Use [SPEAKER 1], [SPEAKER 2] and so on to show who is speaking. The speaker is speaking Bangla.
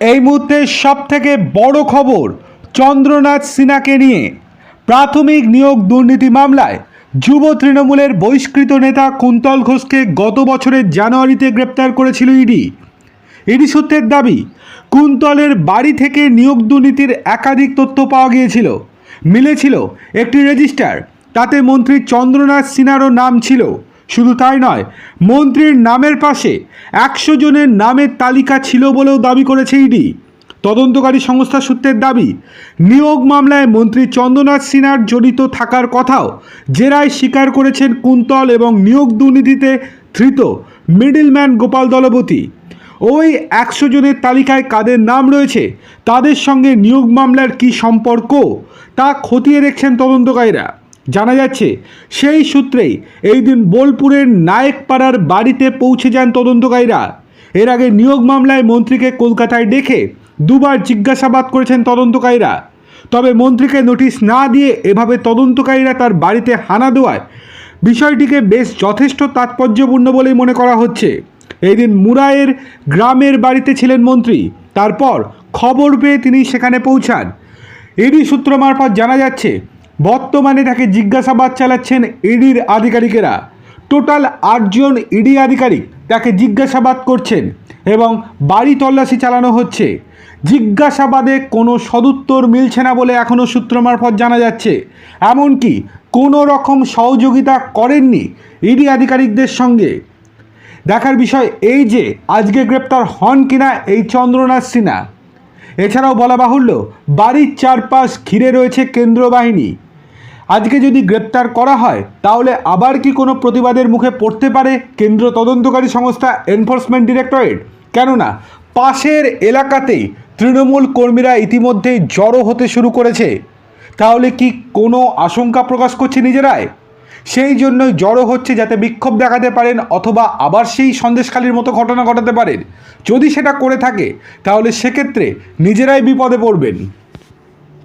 [SPEAKER 1] এই মুহূর্তে সব থেকে বড় খবর চন্দ্রনাথ সিনহাকে নিয়ে। প্রাথমিক নিয়োগ দুর্নীতি মামলায় যুব তৃণমূলের বহিষ্কৃত নেতা কুন্তল ঘোষকে গত বছরের জানুয়ারিতে গ্রেপ্তার করেছিল ইডি। ইডি সূত্রের দাবি, কুন্তলের বাড়ি থেকে নিয়োগ দুর্নীতির একাধিক তথ্য পাওয়া গিয়েছিল। মিলেছিল একটি রেজিস্টার, তাতে মন্ত্রী চন্দ্রনাথ সিনহারও নাম ছিল। শুধু তাই নয়, মন্ত্রীর নামের পাশে একশো জনের নামের তালিকা ছিল বলেও দাবি করেছে ইডি। তদন্তকারী সংস্থা সূত্রের দাবি, নিয়োগ মামলায় মন্ত্রী চন্দ্রনাথ সিনহার জড়িত থাকার কথাও জেরায় স্বীকার করেছেন কুন্তল এবং নিয়োগ দুর্নীতিতে ধৃত মিডলম্যান গোপাল দলপতি ওই একশো জনের তালিকায় কাদের নাম রয়েছে, তাদের সঙ্গে নিয়োগ মামলার কী সম্পর্ক, তা খতিয়ে দেখছেন তদন্তকারীরা। জানা যাচ্ছে, সেই সূত্রেই এই দিন বোলপুরের নায়েকপাড়ার বাড়িতে পৌঁছে যান তদন্তকারীরা। এর আগে নিয়োগ মামলায় মন্ত্রীকে কলকাতায় ডেকে দুবার জিজ্ঞাসাবাদ করেছেন তদন্তকারীরা। তবে মন্ত্রীকে নোটিশ না দিয়ে এভাবে তদন্তকারীরা তার বাড়িতে হানা দেওয়ায় বিষয়টিকে বেশ যথেষ্ট তাৎপর্যপূর্ণ বলেই মনে করা হচ্ছে। এই দিন মুরাইয়ের গ্রামের বাড়িতে ছিলেন মন্ত্রী। তারপর খবর পেয়ে তিনি সেখানে পৌঁছান। এরই সূত্র মারফত জানা যাচ্ছে বর্তমানে তাকে জিজ্ঞাসাবাদ চালাচ্ছেন ইডির আধিকারিকেরা। টোটাল আটজন ইডি আধিকারিক তাকে জিজ্ঞাসাবাদ করছেন এবং বাড়ি তল্লাশি চালানো হচ্ছে। জিজ্ঞাসাবাদে কোনো সদুত্তর মিলছে না বলে এখনও সূত্র মারফত জানা যাচ্ছে। এমনকি কোনো রকম সহযোগিতা করেননি ইডি আধিকারিকদের সঙ্গে। দেখার বিষয় এই যে আজকে গ্রেপ্তার হন কিনা এই চন্দ্রনাথ সিনহা। এছাড়াও বলা বাহুল্য, বাড়ির চারপাশ ঘিরে রয়েছে কেন্দ্র বাহিনী আজকে যদি গ্রেপ্তার করা হয়, তাহলে আবার কি কোনো প্রতিবাদের মুখে পড়তে পারে কেন্দ্র তদন্তকারী সংস্থা এনফোর্সমেন্ট ডিরেক্টরেট? কেননা, পাশের এলাকাতেই তৃণমূল কর্মীরা ইতিমধ্যেই জড়ো হতে শুরু করেছে। তাহলে কি কোনো আশঙ্কা প্রকাশ করছে নিজেরাই? সেই জন্যই জড়ো হচ্ছে যাতে বিক্ষোভ দেখাতে পারেন অথবা আবার সেই সন্দেশখালির মতো ঘটনা ঘটাতে পারেন। যদি সেটা করে থাকে, তাহলে সেক্ষেত্রে নিজেরাই বিপদে পড়বেন।